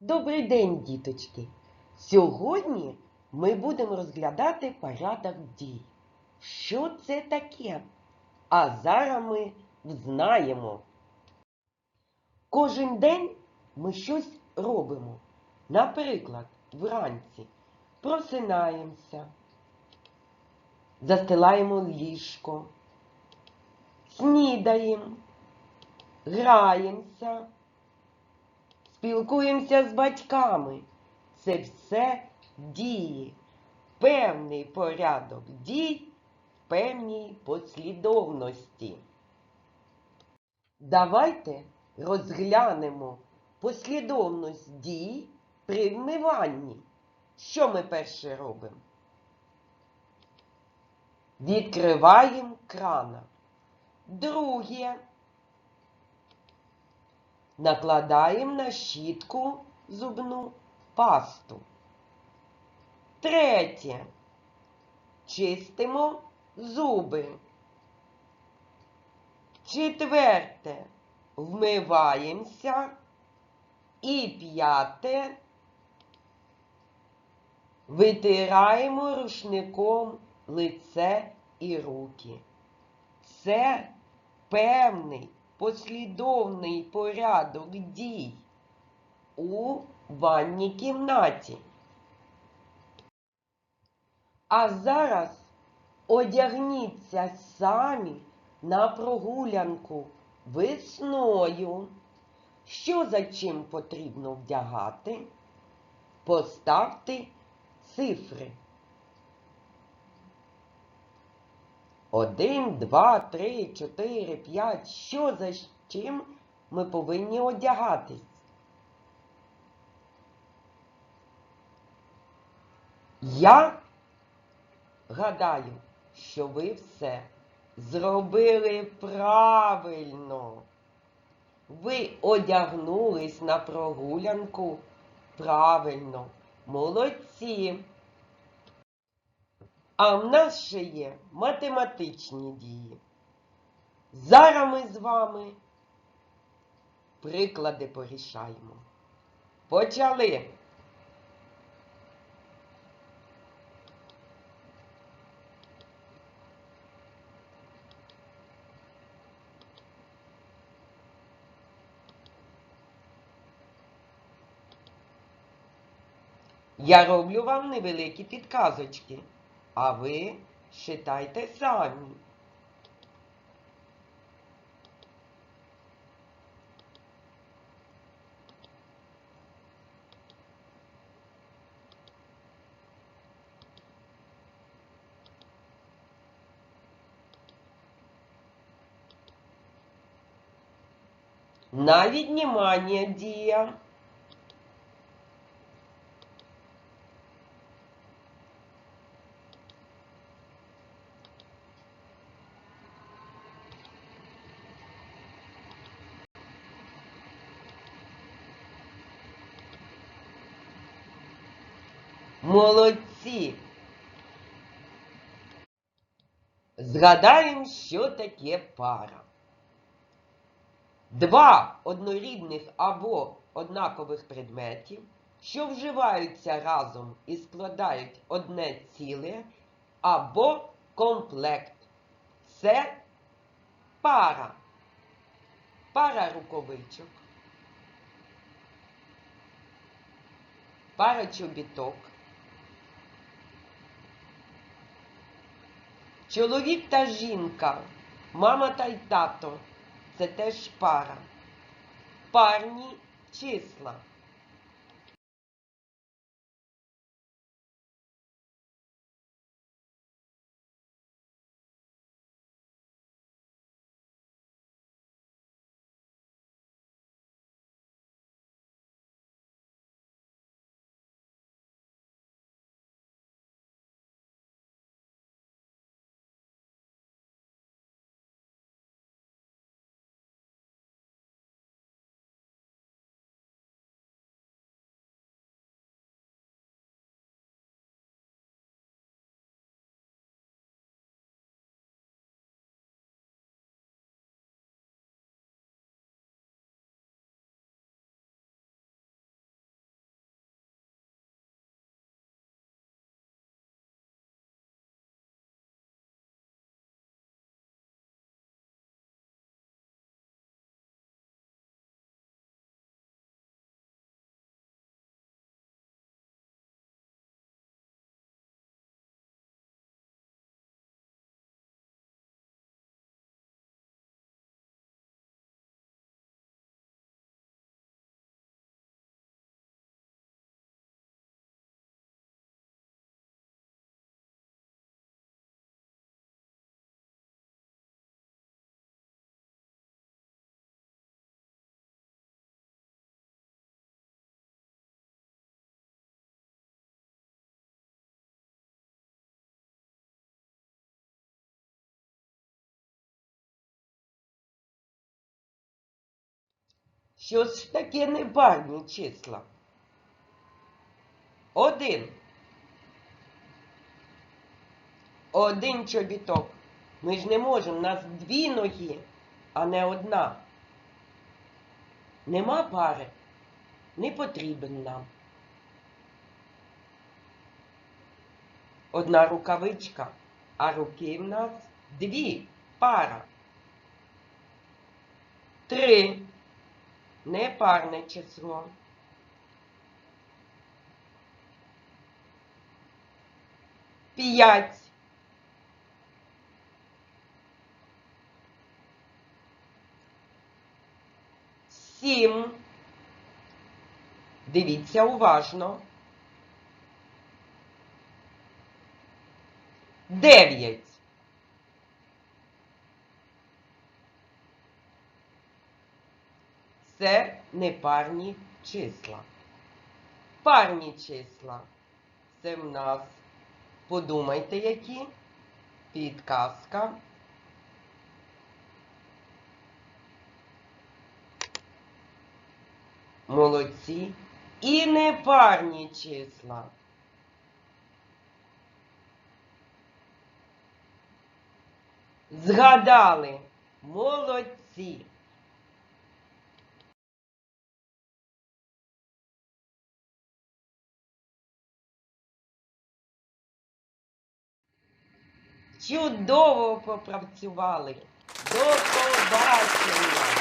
Добрий день, діточки! Сьогодні ми будемо розглядати порядок дій. Що це таке? А зараз ми знаємо. Кожен день ми щось робимо. Наприклад, вранці просинаємося, застилаємо ліжко, снідаємо, граємося спілкуємося з батьками. Це все дії, певний порядок дій в певній послідовності. Давайте розглянемо послідовність дій при вмиванні. Що ми перше робимо? Відкриваємо крана. Друге. Накладаємо на щітку зубну пасту. Третє. Чистимо зуби. Четверте. Вмиваємося. І п'яте. Витираємо рушником лице і руки. Це певний послідовний порядок дій у ванній кімнаті. А зараз одягніться самі на прогулянку весною. Що за чим потрібно вдягати? Поставте цифри. Один, два, три, чотири, п'ять. Що за чим ми повинні одягатись? Я гадаю, що ви все зробили правильно. Ви одягнулись на прогулянку правильно. Молодці. А в нас ще є математичні дії. Зараз ми з вами приклади порішаємо. Почали. Я роблю вам невеликі підказочки, а ви читайте самі. На віднімання дія. Молодці. Згадаємо, що таке пара. Два однорідних або однакових предметів, що вживаються разом і складають одне ціле або комплект. Це пара. Пара рукавичок. Пара чобіток. Чоловік та жінка, мама та й тато це теж пара. Парні числа. Що ж таке непарні числа? Один. Один чобіток. Ми ж не можемо, у нас дві ноги, а не одна. Нема пари, не потрібен нам. Одна рукавичка, а руки в нас дві пара. Три. Непарне число. П'ять. Сім. Дивіться уважно. Дев'ять. Це непарні числа. Парні числа. Це в нас, подумайте, які. Підказка. Молодці. І непарні числа. Згадали. Молодці. Чудово попрацювали. До побачення!